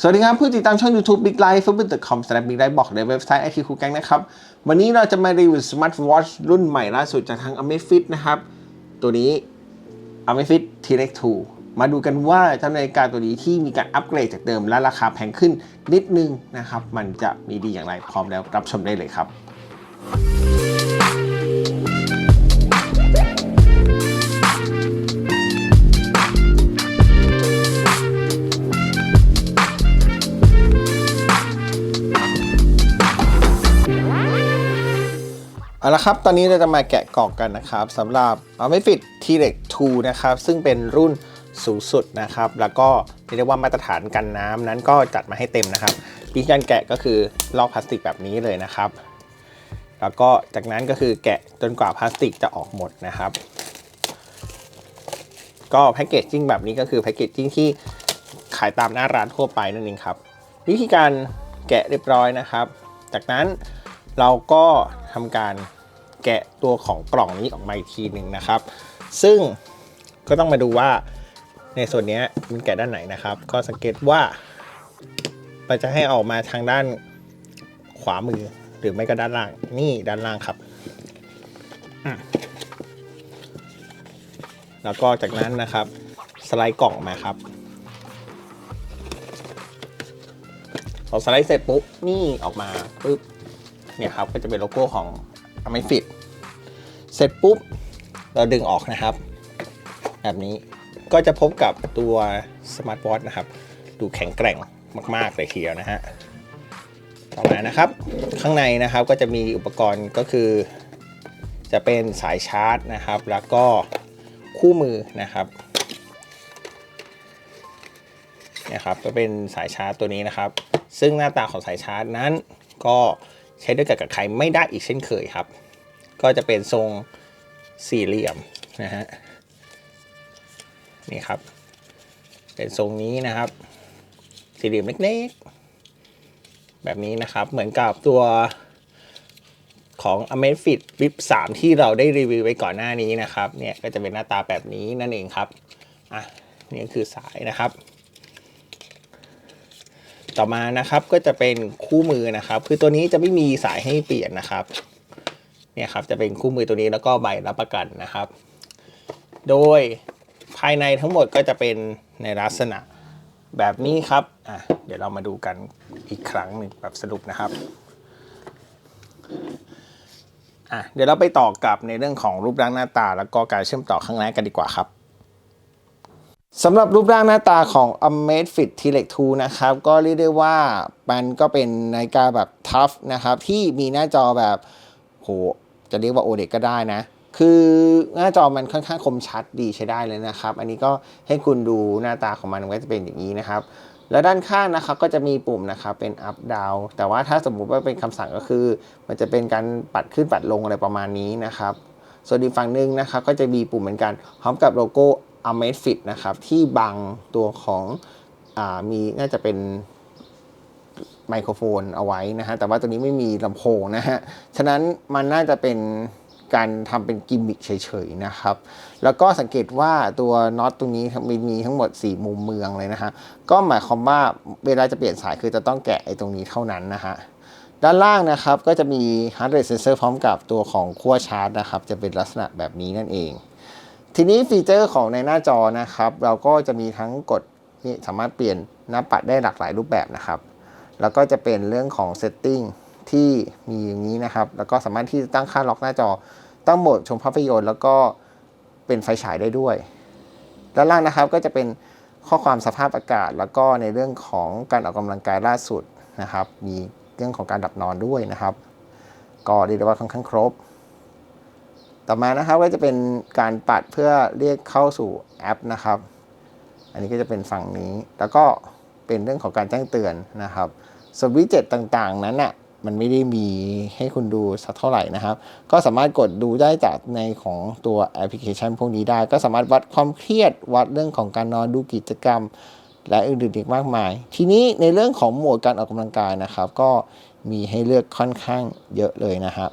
สวัสดีครับผู้ติดตามช่อง YouTube Big Life f o o t b a l l c o m s Big Life บอกในเว็บไซต์ IT คูแกงนะครับ วันนี้เราจะมารีวิวสมาร์ทวอชรุ่นใหม่ล่าสุดจากทาง Amazfit นะครับ ตัวนี้ Amazfit T-Rex 2มาดูกันว่าเจ้านาฬิกาตัวนี้ที่มีการอัปเกรดจากเดิมและราคาแพงขึ้นนิดนึงนะครับ มันจะมีดีอย่างไรพร้อมแล้วรับชมได้เลยครับ เอาละครับ ตอนนี้เราจะมาแกะกล่องกันนะครับสำหรับ Amazfit T-Rex 2นะครับ ซึ่งเป็นรุ่นสูงสุดนะครับ แล้วก็เรียกว่ามาตรฐานกันน้ำนั้นก็จัดมาให้เต็มนะครับวิธีการแกะก็คือลอกพลาสติกแบบนี้เลยนะครับ แล้วก็จากนั้นก็คือแกะจนกว่าพลาสติกจะออกหมดนะครับ ก็แพคเกจจิ้งแบบนี้ก็คือแพคเกจจิ้งที่ขายตามหน้าร้านทั่วไปนั่นเองครับ วิธีการแกะเรียบร้อยนะครับ จากนั้น เราก็ทำการแกะตัวของกล่องนี้ออกมาอีกทีหนึ่งนะครับ ซึ่งก็ต้องมาดูว่าในส่วนนี้มันแกะด้านไหนนะครับ ก็สังเกตว่ามันจะให้ออกมาทางด้านขวามือหรือไม่ก็ด้านล่างนี่ด้านล่างครับ แล้วก็จากนั้นนะครับ สไลด์กล่องมาครับพอสไลด์เสร็จปุ๊บนี่ออกมาปุ๊บ เนี่ยครับก็จะเป็นโลโก้ของ Amazfit เสร็จปุ๊บ เราดึงออกนะครับ แบบนี้ก็จะพบกับตัวสมาร์ทวอทนะครับ ดูแข็งแกร่งมาก ๆ เลยทีเดียวนะฮะต่อมานะครับ ข้างในนะครับก็จะมีอุปกรณ์ก็คือ จะเป็นสายชาร์จนะครับ แล้วก็คู่มือนะครับนี่ยครับก็เป็นสายชาร์จตัวนี้นะครับ ซึ่งหน้าตาของสายชาร์จนั้นก็ ใช้ด้วยกันกับใครไม่ได้อีกเช่นเคยครับ ก็จะเป็นทรงสี่เหลี่ยมนะฮะนี่ครับ เป็นทรงนี้นะครับ สี่เหลี่ยมเล็กๆ แบบนี้นะครับเหมือนกับตัวของ Amazfit Flip 3 ที่เราได้รีวิวไว้ก่อนหน้านี้นะครับ เนี่ยก็จะเป็นหน้าตาแบบนี้นั่นเองครับ อะ นี่คือสายนะครับ ต่อมานะครับก็จะเป็นคู่มือนะครับ คือตัวนี้จะไม่มีสายให้เปลี่ยนนะครับเนี่ยครับจะเป็นคู่มือตัวนี้แล้วก็ใบรับประกันนะครับ โดยภายในทั้งหมดก็จะเป็นในลักษณะแบบนี้ครับอะเดี๋ยวเรามาดูกันอีกครั้งหนึ่งแบบสรุปนะครับอะเดี๋ยวเราไปต่อกับในเรื่องของรูปร่างหน้าตา แล้วก็การเชื่อมต่อข้างในกันดีกว่าครับ สำหรับรูปร่างหน้าตาของ Amazfit T-Rex 2นะครับ ก็เรียกได้ว่ามันก็เป็นนาฬิกาแบบทัฟนะครับ ที่มีหน้าจอแบบโหจะเรียกว่า OLED ก็ได้นะ คือหน้าจอมันค่อนข้างคมชัดดีใช้ได้เลยนะครับ อันนี้ก็ให้คุณดูหน้าตาของมันก็จะเป็นอย่างนี้นะครับ แล้วด้านข้างนะครับก็จะมีปุ่มนะครับเป็น up down แต่ว่าถ้าสมมุติว่าเป็นคำสั่งก็คือ มันจะเป็นการปัดขึ้นปัดลงอะไรประมาณนี้นะครับ ส่วนอีกฝั่งหนึ่งนะครับก็จะมีปุ่มเหมือนกันพร้อมกับโลโก้ Amazfit นะครับที่บังตัวของอมีน่าจะเป็นไมโครโฟนเอาไว้นะฮะแต่ว่าตัวนี้ไม่มีลำโพงนะฮะฉะนั้นมันน่าจะเป็นการทำเป็นกิมมิคเฉยๆนะครับ แล้วก็สังเกตว่าตัวน็อตตรงนี้มีมีทั้งหมด 4 มุมเมืองเลยนะฮะ ก็หมายความว่าเวลาจะเปลี่ยนสายคือจะต้องแกะไอ้ตรงนี้เท่านั้นนะฮะ ด้านล่างนะครับก็จะมี heart rate sensor พร้อมกับตัวของขั้วชาร์จนะครับ จะเป็นลักษณะแบบนี้นั่นเอง ทีนี้ฟีเจอร์ของในหน้าจอนะครับ เราก็จะมีทั้งกดนี่สามารถเปลี่ยนหน้าปัดได้หลากหลายรูปแบบนะครับ แล้วก็จะเป็นเรื่องของ setting ที่มีอย่างนี้นะครับ แล้วก็สามารถที่จะตั้งค่าล็อกหน้าจอ ตั้งโหมดชมภาพยนตร์ แล้วก็เป็นไฟฉายได้ด้วย ด้านล่างนะครับก็จะเป็นข้อความสภาพอากาศ แล้วก็ในเรื่องของการออกกำลังกายล่าสุดนะครับ มีเรื่องของการดับนอนด้วยนะครับ ก็เรียกได้ว่าค่อนข้างครบ ต่อมานะครับก็จะเป็นการปัดเพื่อเรียกเข้าสู่แอปนะครับ อันนี้ก็จะเป็นฝั่งนี้ แล้วก็เป็นเรื่องของการแจ้งเตือนนะครับส่วนวิดเจ็ตต่างๆ นั้นน่ะมันไม่ได้มีให้คุณดูสักเท่าไหร่นะครับ ก็สามารถกดดูได้จากในของตัวแอปพลิเคชันพวกนี้ได้ ก็สามารถวัดความเครียดวัดเรื่องของการนอนดูกิจกรรม และอื่นๆอีกมากมาย ทีนี้ในเรื่องของโหมดการออกกำลังกายนะครับ ก็มีให้เลือกค่อนข้างเยอะเลยนะครับ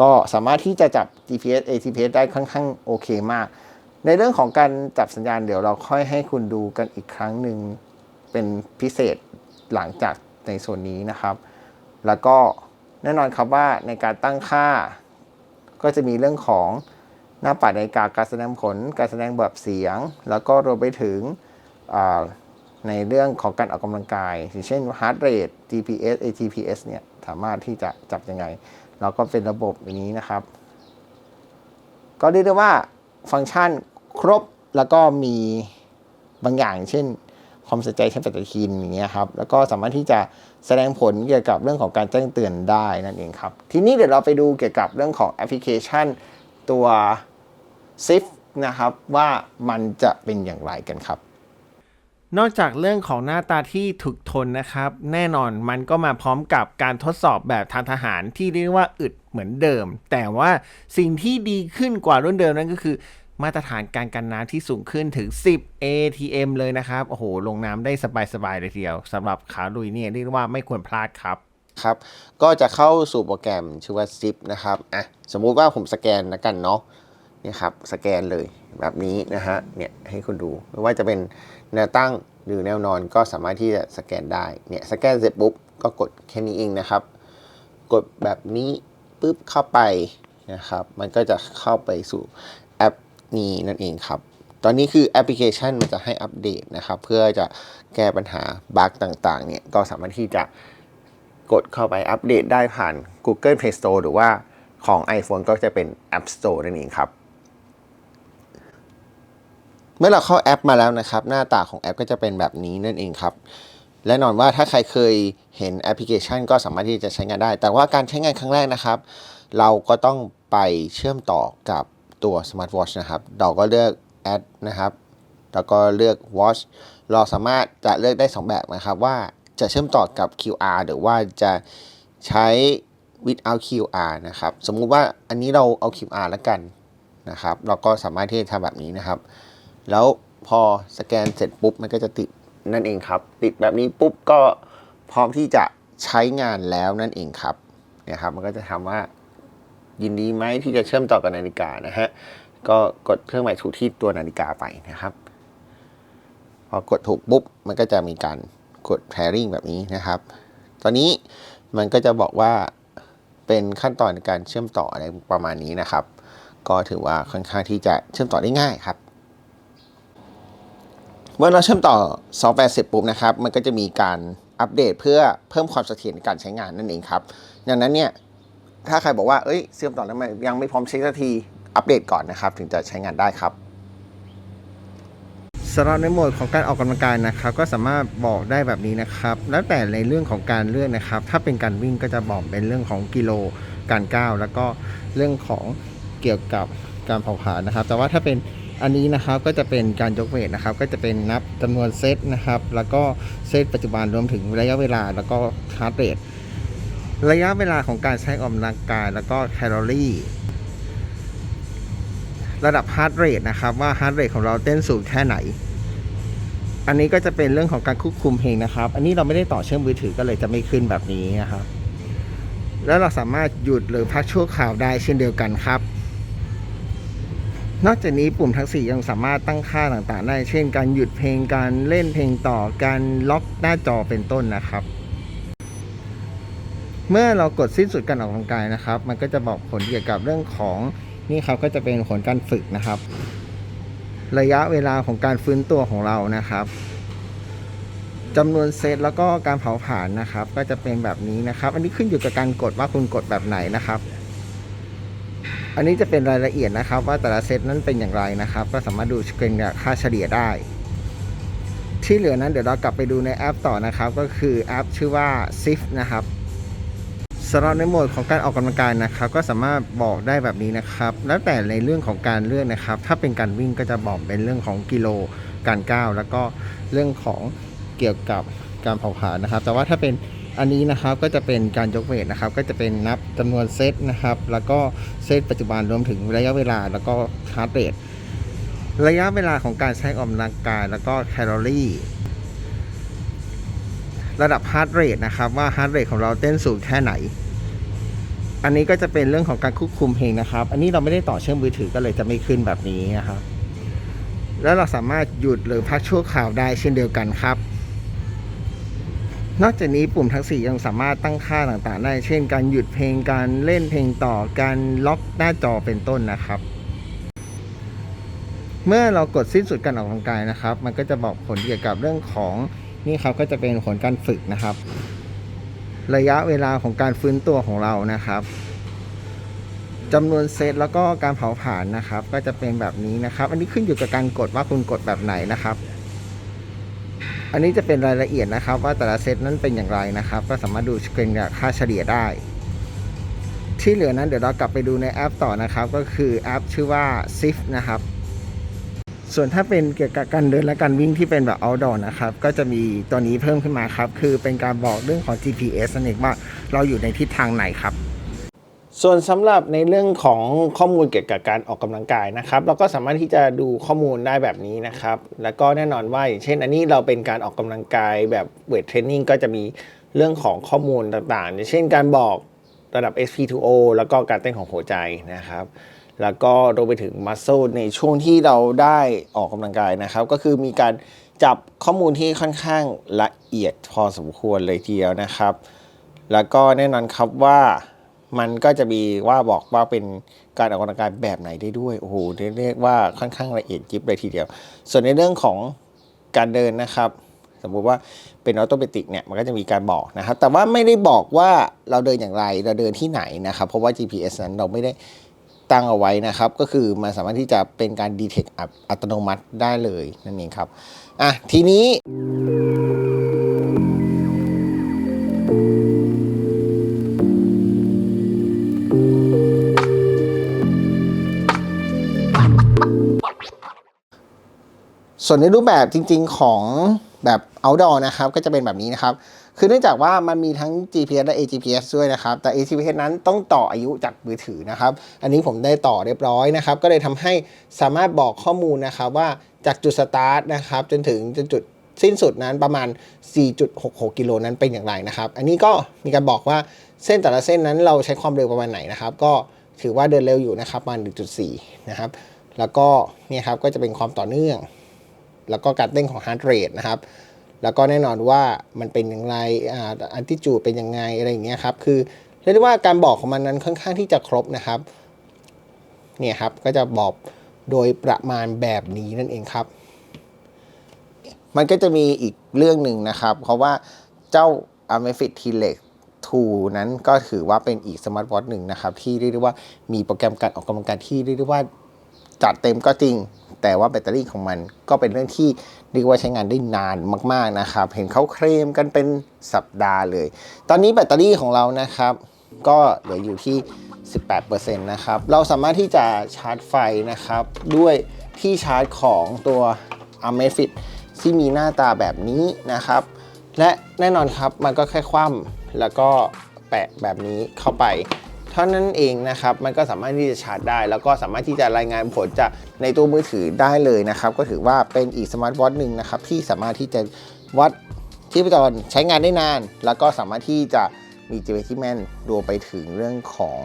ก็สามารถที่จะจับ GPS ATPS ได้ค่อนข้างโอเคมาก ในเรื่องของการจับสัญญาณเดี๋ยวเราค่อยให้คุณดูกันอีกครั้งหนึ่งเป็นพิเศษหลังจากในส่วนนี้นะครับ แล้วก็แน่นอนครับว่าในการตั้งค่า ก็จะมีเรื่องของหน้าปัดนาฬิกาการแสดงผล การแสดงแบบเสียง แล้วก็รวมไปถึงในเรื่องของการออกกำลังกายอย่างเช่น heart rate GPS ATPS เนี่ย สามารถที่จะจับยังไง แล้วก็เป็นระบบอย่างนี้นะครับ ก็เรียกได้ว่าฟังก์ชันครบแล้วก็มีบางอย่าง เช่นความสนใจเช่นปฏิทินอย่างเงี้ยครับ แล้วก็สามารถที่จะแสดงผลเกี่ยวกับเรื่องของการแจ้งเตือนได้นั่นเองครับ ทีนี้เดี๋ยวเราไปดูเกี่ยวกับเรื่องของแอปพลิเคชันตัว SIF นะครับว่ามันจะเป็นอย่างไรกันครับ นอกจากเรื่องของหน้าตาที่ถูกทนนะครับ แน่นอนมันก็มาพร้อมกับการทดสอบแบบทางทหารที่เรียกว่าอึดเหมือนเดิม แต่ว่าสิ่งที่ดีขึ้นกว่ารุ่นเดิมนั่นก็คือมาตรฐานการกันน้ำที่สูงขึ้นถึง 10 ATM เลยนะครับ โอ้โห ลงน้ำได้สบายๆเลยทีเดียวสำหรับขาลุยเนี่ยเรียกว่าไม่ควรพลาดครับ ครับ ก็จะเข้าสู่โปรแกรมชื่อว่า zip นะครับ อะ สมมุติว่าผมสแกนแล้วกันเนาะ นี่ครับ สแกนเลย แบบนี้นะฮะเนี่ยให้คุณดูไม่ว่าจะเป็นแนวตั้งหรือแนวนอนก็สามารถที่จะสแกนได้เนี่ยสแกนเสร็จปุ๊บก็กดแค่นี้เองนะครับ กดแบบนี้ปุ๊บเข้าไปนะครับ มันก็จะเข้าไปสู่แอปนี้นั่นเองครับ ตอนนี้คือแอปพลิเคชันมันจะให้อัปเดตนะครับ เพื่อจะแก้ปัญหาบั๊กต่างๆเนี่ยก็สามารถที่จะกดเข้าไปอัปเดตได้ผ่าน Google Play Store หรือว่าของ iPhone ก็จะเป็น App Store นั่นเองครับ มื่อเราเข้าแอปมาแล้วนะครับ หน้าตาของแอปก็จะเป็นแบบนี้นั่นเองครับและนอนว่าถ้าใครเคยเห็นแอปพลิเคชัน ก็สามารถที่จะใช้งานได้ แต่ว่าการใช้งานครั้งแรกนะครับ เราก็ต้องไปเชื่อมต่อกับตัว Smart Watch นะครับ เราก็เลือก Add นะครับแล้วก็เลือก Watch เราสามารถจะเลือกได้ 2 แบบนะครับ ว่าจะเชื่อมต่อกับ QR หรือว่าจะใช้ without QR นะครับ สมมุติว่าอันนี้เราเอา QR แล้วกันนะครับ เราก็สามารถที่จะทำแบบนี้นะครับ แล้วพอสแกนเสร็จปุ๊บมันก็จะติดนั่นเองครับ ติดแบบนี้ปุ๊บก็พร้อมที่จะใช้งานแล้วนั่นเองครับเนี่ยครับ มันก็จะทำว่ายินดีไหมที่จะเชื่อมต่อกับนาฬิกานะฮะก็กดเครื่องหมายถูกที่ตัวนาฬิกาไปนะครับ พอกดถูกปุ๊บมันก็จะมีการกด pairing แบบนี้นะครับ ตอนนี้มันก็จะบอกว่าเป็นขั้นตอนในการเชื่อมต่ออะไรประมาณนี้นะครับ ก็ถือว่าค่อนข้างที่จะเชื่อมต่อได้ง่ายครับ เมื่อเราเชื่อมต่อซอฟต์แวร์เสร็จปุ๊บนะครับ มันก็จะมีการอัปเดตเพื่อเพิ่มความเสถียรในการใช้งานนั่นเองครับดังนั้นเนี่ยถ้าใครบอกว่าเอ้ยเชื่อมต่อแล้วมันยังไม่พร้อมใช้สักทีอัปเดตก่อนนะครับ ถึงจะใช้งานได้ครับสำหรับในโหมดของการออกกำลังกายนะครับ ก็สามารถบอกได้แบบนี้นะครับ แล้วแต่ในเรื่องของการเลื่อนนะครับ ถ้าเป็นการวิ่งก็จะบอกเป็นเรื่องของกิโลการก้าวแล้วก็เรื่องของเกี่ยวกับการเผาผลาญนะครับ แต่ว่าถ้าเป็น อันนี้นะครับก็จะเป็นการยกเวทนะครับ ก็จะเป็นนับจำนวนเซตนะครับ แล้วก็เซตปัจจุบันรวมถึงระยะเวลาแล้วก็ฮาร์ดเรทระยะเวลาของการใช้ออกกำลังกาย แล้วก็แคลอรี่ระดับฮาร์ดเรทนะครับว่าฮาร์ดเรทของเราเต้นสูงแค่ไหน อันนี้ก็จะเป็นเรื่องของการควบคุมเพลงนะครับ อันนี้เราไม่ได้ต่อเชื่อมมือถือก็เลยจะไม่ขึ้นแบบนี้นะครับ แล้วเราสามารถหยุดหรือพักชั่วคราวได้เช่นเดียวกันครับ นอกจากนี้ปุ่มทั้ง4ยังสามารถตั้งค่าต่างๆ ได้ เช่น การหยุดเพลง การเล่นเพลงต่อ การล็อกหน้าจอเป็นต้นนะครับ เมื่อเรากดสิ้นสุดการออกกำลังกายนะครับ มันก็จะบอกผลเกี่ยวกับเรื่องของนี่ครับก็จะเป็นผลการฝึกนะครับ ระยะเวลาของการฟื้นตัวของเรานะครับจำนวนเซตแล้วก็การเผาผลาญนะครับ ก็จะเป็นแบบนี้นะครับ อันนี้ขึ้นอยู่กับการกดว่าคุณกดแบบไหนนะครับ อันนี้จะเป็นรายละเอียดนะครับ ว่าแต่ละเซตนั้นเป็นอย่างไรนะครับ ก็สามารถดูเป็นค่าเฉลี่ยได้ ที่เหลือนั้นเดี๋ยวเรากลับไปดูในแอปต่อนะครับ ก็คือแอปชื่อว่า SIF นะครับสำหรับในโหมดของการออกกำลังกายนะครับ ก็สามารถบอกได้แบบนี้นะครับ แล้วแต่ในเรื่องของการเลือนนะครับ ถ้าเป็นการวิ่งก็จะบอกเป็นเรื่องของกิโลการก้าวแล้วก็เรื่องของเกี่ยวกับการเผาผลาญนะครับ แต่ว่าถ้าเป็น อันนี้นะครับก็จะเป็นการยกเวทนะครับ ก็จะเป็นนับจำนวนเซตนะครับ แล้วก็เซตปัจจุบันรวมถึงระยะเวลาแล้วก็ฮาร์ดเรทระยะเวลาของการใช้ออกกำลังกาย แล้วก็แคลอรี่ระดับฮาร์ดเรทนะครับ ว่าฮาร์ดเรทของเราเต้นสูงแค่ไหน อันนี้ก็จะเป็นเรื่องของการควบคุมเพลงนะครับ อันนี้เราไม่ได้ต่อเชื่อมมือถือก็เลยจะไม่ขึ้นแบบนี้นะครับ แล้วเราสามารถหยุดหรือพักชั่วคราวได้เช่นเดียวกันครับ นอกจากนี้ปุ่มทั้ง 4 ยังสามารถตั้งค่าต่างๆ ได้ เช่น การหยุดเพลง การเล่นเพลงต่อ การล็อกหน้าจอเป็นต้นนะครับ เมื่อเรากดสิ้นสุดการออกกำลังกายนะครับ มันก็จะบอกผลเกี่ยวกับเรื่องของนี่ครับก็จะเป็นผลการฝึกนะครับ ระยะเวลาของการฟื้นตัวของเรานะครับจำนวนเซตแล้วก็การเผาผลาญนะครับ ก็จะเป็นแบบนี้นะครับ อันนี้ขึ้นอยู่กับการกดว่าคุณกดแบบไหนนะครับ อันนี้จะเป็นรายละเอียดนะครับ ว่าแต่ละเซตนั้นเป็นอย่างไรนะครับ ก็สามารถดูเป็นค่าเฉลี่ยได้ ที่เหลือนั้นเดี๋ยวเรากลับไปดูในแอปต่อนะครับ ก็คือแอปชื่อว่า SIF นะครับ ส่วนถ้าเป็นเกี่ยวกับการเดินและการวิ่งที่เป็นแบบ outdoor นะครับ ก็จะมีตัวนี้เพิ่มขึ้นมาครับ คือเป็นการบอกเรื่องของ GPS นั่นเองว่าเราอยู่ในทิศทางไหนครับ ส่วนสำหรับในเรื่องของข้อมูลเกี่ยวกับการออกกำลังกายนะครับ เราก็สามารถที่จะดูข้อมูลได้แบบนี้นะครับ แล้วก็แน่นอนว่าอย่างเช่น อันนี้เราเป็นการออกกำลังกายแบบเวทเทรนนิ่งก็จะมีเรื่องของข้อมูลต่างๆอย่างเช่นการบอกระดับ SP2O แล้วก็การเต้นของหัวใจนะครับ แล้วก็รวมไปถึงมัสเซลในช่วงที่เราได้ออกกำลังกายนะครับ ก็คือมีการจับข้อมูลที่ค่อนข้างละเอียดพอสมควรเลยทีเดียวนะครับ แล้วก็แน่นอนครับว่า มันก็จะมีว่าบอกว่าเป็นการออกกำลังกายแบบไหนได้ด้วย โอ้โหเรียกว่าค่อนข้างละเอียดยิบเลยทีเดียว ส่วนในเรื่องของการเดินนะครับ สมมุติว่าเป็นออโตเมติกเนี่ยมันก็จะมีการบอกนะครับ แต่ว่าไม่ได้บอกว่าเราเดินอย่างไรเราเดินที่ไหนนะครับ เพราะว่า GPS นั้นเราไม่ได้ตั้งเอาไว้นะครับ ก็คือมันสามารถที่จะเป็นการดีเทคอัตโนมัติได้เลยนั่นเองครับอะทีนี้ ส่วนในรูปแบบจริง ๆของแบบ outdoor นะครับ ก็จะเป็นแบบนี้นะครับ คือเนื่องจากว่ามันมีทั้ง GPS และ AGPS ด้วยนะครับ แต่ AGPS นั้นต้องต่ออายุจากมือถือนะครับ อันนี้ผมได้ต่อเรียบร้อยนะครับ ก็เลยทำให้สามารถบอกข้อมูลนะครับว่าจากจุดสตาร์ทนะครับจนถึงจนจุดสิ้นสุดนั้นประมาณ 4.66 กิโลนั้นเป็นอย่างไรนะครับ อันนี้ก็มีการบอกว่าเส้นแต่ละเส้นนั้นเราใช้ความเร็วประมาณไหนนะครับ ก็ถือว่าเดินเร็วอยู่นะครับประมาณ 1.4 นะครับ แล้วก็เนี่ยครับก็จะเป็นความต่อเนื่อง แล้วก็การเต้นของ heart rate นะครับ แล้วก็แน่นอนว่ามันเป็นอย่างไรอ่าอันติจูเป็นยังไงอะไรอย่างเงี้ยครับ คือเรียกได้ว่าการบอกของมันนั้นค่อนข้างที่จะครบนะครับ เนี่ยครับ ก็จะบอกโดยประมาณแบบนี้นั่นเองครับ มันก็จะมีอีกเรื่องหนึ่งนะครับ เพราะว่าเจ้า Amazfit T-Rex 2นั้นก็ถือว่าเป็นอีกสมาร์ทวอทหนึ่งนะครับ ที่เรียกได้ว่ามีโปรแกรมการออกกำลังกายที่เรียกได้ว่าจัดเต็มก็จริง แต่ว่าแบตเตอรี่ของมันก็เป็นเรื่องที่เรียกว่าใช้งานได้นานมากๆนะครับ เห็นเขาเคลมกันเป็นสัปดาห์เลย ตอนนี้แบตเตอรี่ของเรานะครับ ก็เหลืออยู่ที่ 18%นะครับ เราสามารถที่จะชาร์จไฟนะครับ ด้วยที่ชาร์จของตัว Amazfit ที่มีหน้าตาแบบนี้นะครับ และแน่นอนครับมันก็แค่คว่ำแล้วก็แปะแบบนี้เข้าไป เท่านั้นเองนะครับมันก็สามารถที่จะชาร์จได้ แล้วก็สามารถที่จะรายงานผลจากในตัวมือถือได้เลยนะครับ ก็ถือว่าเป็นอีกสมาร์ทวอทหนึ่งนะครับที่สามารถที่จะวัดที่จรใช้งานได้นาน แล้วก็สามารถที่จะมี GPS ที่แม่นรวมไปถึงเรื่องของ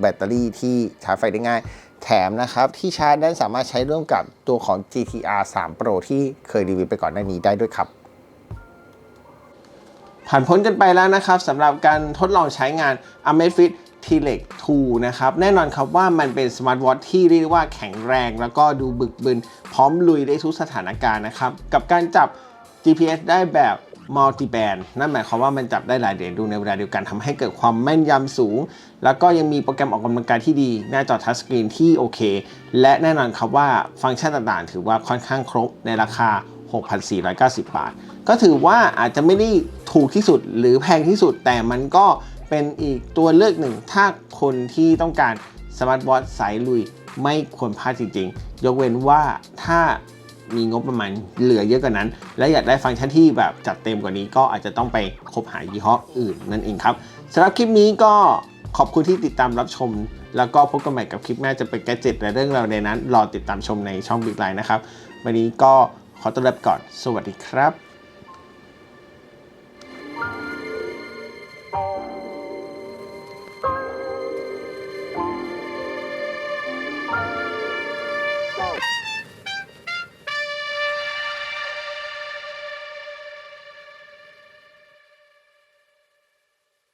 แบตเตอรี่ที่ชาร์จไฟได้ง่าย แถมนะครับ ที่ชาร์จนั้นสามารถใช้ร่วมกับตัวของ GTR 3 Pro ที่เคยรีวิวไปก่อนหน้านี้ได้ด้วยครับ ผ่านพ้นกันไปแล้วนะครับสำหรับการทดลองใช้งาน a m a z fit Amazfit T-Rex 2นะครับ แน่นอนครับว่ามันเป็นสมาร์ทวอทที่เรียกว่าแข็งแรง แล้วก็ดูบึกบึน พร้อมลุยได้ทุกสถานการณ์นะครับ กับการจับ GPS ได้แบบ multi band นั่นหมายความว่ามันจับได้หลายเดนดูในเวลาเดียวกันทำให้เกิดความแม่นยำสูง แล้วก็ยังมีโปรแกรมออกกำลังกายที่ดี หน้าจอทัชสกรีนที่โอเค และแน่นอนครับว่าฟังก์ชันต่างๆ ถือว่าค่อนข้างครบในราคา 6,490 บาท ก็ถือว่าอาจจะไม่ได้ถูกที่สุดหรือแพงที่สุดแต่มันก็ เป็นอีกตัวเลือกหนึ่ง ถ้าคนที่ต้องการสมาร์ทวอทสายลุยไม่ควรพลาดจริงๆ ยกเว้นว่าถ้ามีงบประมาณเหลือเยอะกว่านั้น และอยากได้ฟังก์ชันที่แบบจัดเต็มกว่านี้ก็อาจจะต้องไปคบหายี่ห้ออื่นนั่นเองครับสำหรับคลิปนี้ก็ขอบคุณที่ติดตามรับชม แล้วก็พบกันใหม่กับคลิปหน้าจะเป็นแกจ็ตและเรื่องราวในนั้น รอติดตามชมในช่องบิ๊กไลน์นะครับ วันนี้ก็ขอตัวลาไปก่อน สวัสดีครับ